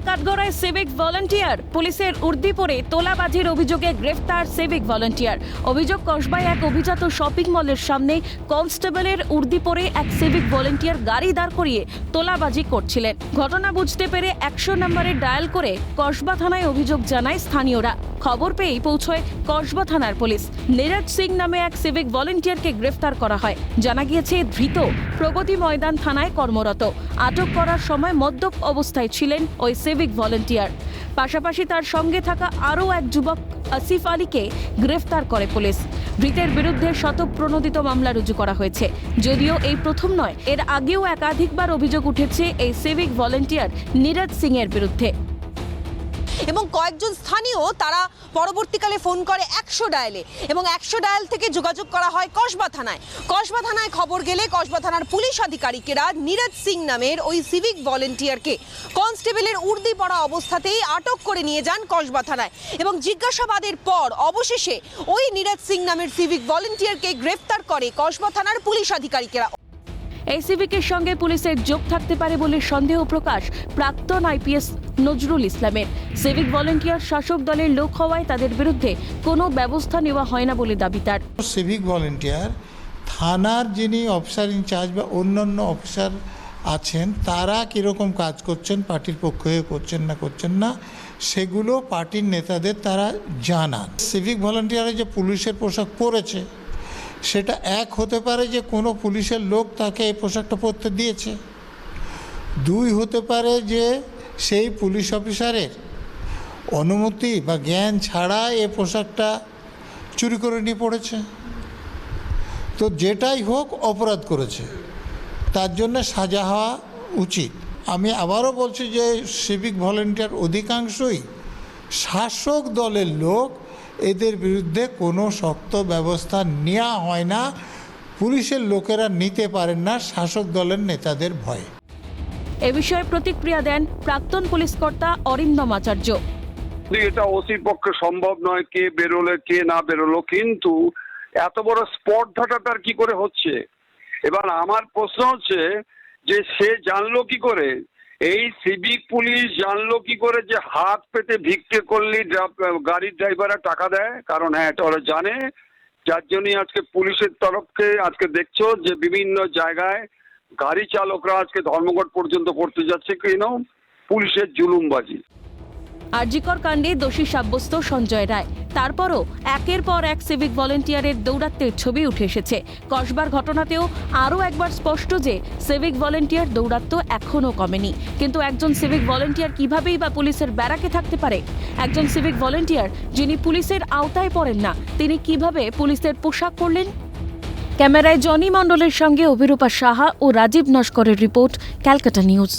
কাঠগড়ায় civic volunteer পুলিশের উর্দি পরে তোলাবাজির অভিযোগে গ্রেফতার সিভিক ভলান্টিয়ার অভিযোগ কসবায় এক অভিজাত শপিং মলের সামনে কনস্টেবলের উর্দি পরে এক সিভিক ভলান্টিয়ার গাড়ি দাঁড় করিয়ে তোলাবাজি করছিলেন। ঘটনা বুঝতে পেরে একশো নম্বরে ডায়াল করে কসবা থানায় অভিযোগ জানায় স্থানীয়রা। খবর পেয়েই পৌঁছয় কসবা থানার পুলিশ। নীরজ সিং নামে এক সিভিক ভলান্টিয়ারকে গ্রেফতার করা হয়। জানা গিয়েছে, ধৃত প্রগতি ময়দান থানায় কর্মরত। আটক করার সময় মদ্যপ অবস্থায় ছিলেন ওই সিভিক ভলেন্টিয়ার। পাশাপাশি তার সঙ্গে থাকা আরও এক যুবক, আসিফ আলীকে গ্রেফতার করে পুলিশ। ধৃতের বিরুদ্ধে শতপ্রণোদিত মামলা রুজু করা হয়েছে। যদিও এই প্রথম নয়, এর আগেও একাধিকবার অভিযোগ উঠেছে এই সিভিক ভলেন্টিয়ার নীরাজ সিং এর বিরুদ্ধে। এবং কয়েকজন স্থানীয় তারা পরবর্তীকালে ফোন করে একশো ডায়ালে এবং একশো ডায়াল থেকে যোগাযোগ করা হয় কসবা থানায়। কসবা থানায় খবর গেলে কসবা থানার পুলিশ আধিকারিকেরা নীরজ সিং নামের ওই সিভিক ভলেন্টিয়ারকে কনস্টেবলের উর্দি পড়া অবস্থাতেই আটক করে নিয়ে যান কসবা থানায় এবং জিজ্ঞাসাবাদের পর অবশেষে ওই নীরজ সিং নামের সিভিক ভলেন্টিয়ারকে গ্রেফতার করে কসবা থানার পুলিশ আধিকারিকেরা। এই সিভিকের সঙ্গে পুলিশের যোগ থাকতে পারে বলে সন্দেহ প্রকাশ প্রাক্তন আইপিএস নজরুল ইসলামের। সিভিক ভলেন্টিয়ার শাসক দলের লোক হওয়ায় তাদের বিরুদ্ধে কোনো ব্যবস্থা নেওয়া হয় না বলে দাবি তার। সিভিক ভলেন্টিয়ার, থানার যিনি অফিসার ইনচার্জ বা অন্যান্য অফিসার আছেন, তারা কীরকম কাজ করছেন, পার্টির পক্ষ হয়ে করছেন না করছেন না, সেগুলো পার্টির নেতাদের তারা জানান। সিভিক ভলেন্টিয়ারে যে পুলিশের পোশাক পরেছে সেটা এক হতে পারে যে কোনো পুলিশের লোক তাকে এই পোশাকটা পরতে দিয়েছে। দুই হতে পারে যে সেই পুলিশ অফিসারের অনুমতি বা জ্ঞান ছাড়া এ পোশাকটা চুরি করে নিয়ে পড়েছে। তো যেটাই হোক অপরাধ করেছে। তার জন্য সাজা হওয়া উচিত। আমি আবারও বলছি যে সিভিক ভলেন্টিয়ার অধিকাংশই শাসক দলের লোক এদের বিরুদ্ধে কোনো শক্ত ব্যবস্থা নেওয়া হয় না। পুলিশের লোকেরা নিতে পারেন না শাসক দলের নেতাদের ভয়ে। এ বিষয়ে প্রতিক্রিয়া দেন প্রাক্তন পুলিশ কর্তা অরিন্দম আচার্য। এটা ওসির পক্ষে সম্ভব নয় কে বেরোলে কে না বেরোলো কিন্তু এত বড় স্পর্ধাটা তার কি করে হচ্ছে? এবার আমার প্রশ্ন হচ্ছে যে সে জানলো কি করে? এই সিভিক পুলিশ জানলো কি করে যে হাত পেতে ভিক্ষে করলে গাড়ির ড্রাইভাররা টাকা দেয়? কারণ হ্যাঁ এটা ওরা জানে। যার জন্যই আজকে পুলিশের তরফকে আজকে দেখছ যে বিভিন্ন জায়গায় গাড়ি চালকরা আজকে ধর্মঘট পর্যন্ত করতে যাচ্ছে। কেন? পুলিশের জুলুমবাজি। আরজিকর কাণ্ডে দোষী সাব্যস্ত সঞ্জয় রায়। তারপরও একের পর এক সিভিক ভলেন্টিয়ারের দৌরাত্মের ছবি উঠে এসেছে। কসবার ঘটনাতেও আরও একবার স্পষ্ট যে সিভিক ভলেন্টিয়ার দৌরাত্ম এখনও কমেনি। কিন্তু একজন সিভিক ভলেন্টিয়ার কিভাবেই বা পুলিশের ব্যারাকে থাকতে পারে? একজন সিভিক ভলেন্টিয়ার যিনি পুলিশের আওতায় পড়েন না, তিনি কীভাবে পুলিশের পোশাক পরলেন? ক্যামেরায় জনি মণ্ডলের সঙ্গে অভিরূপা সাহা ও রাজীব নস্করের রিপোর্ট, ক্যালকাটা নিউজ।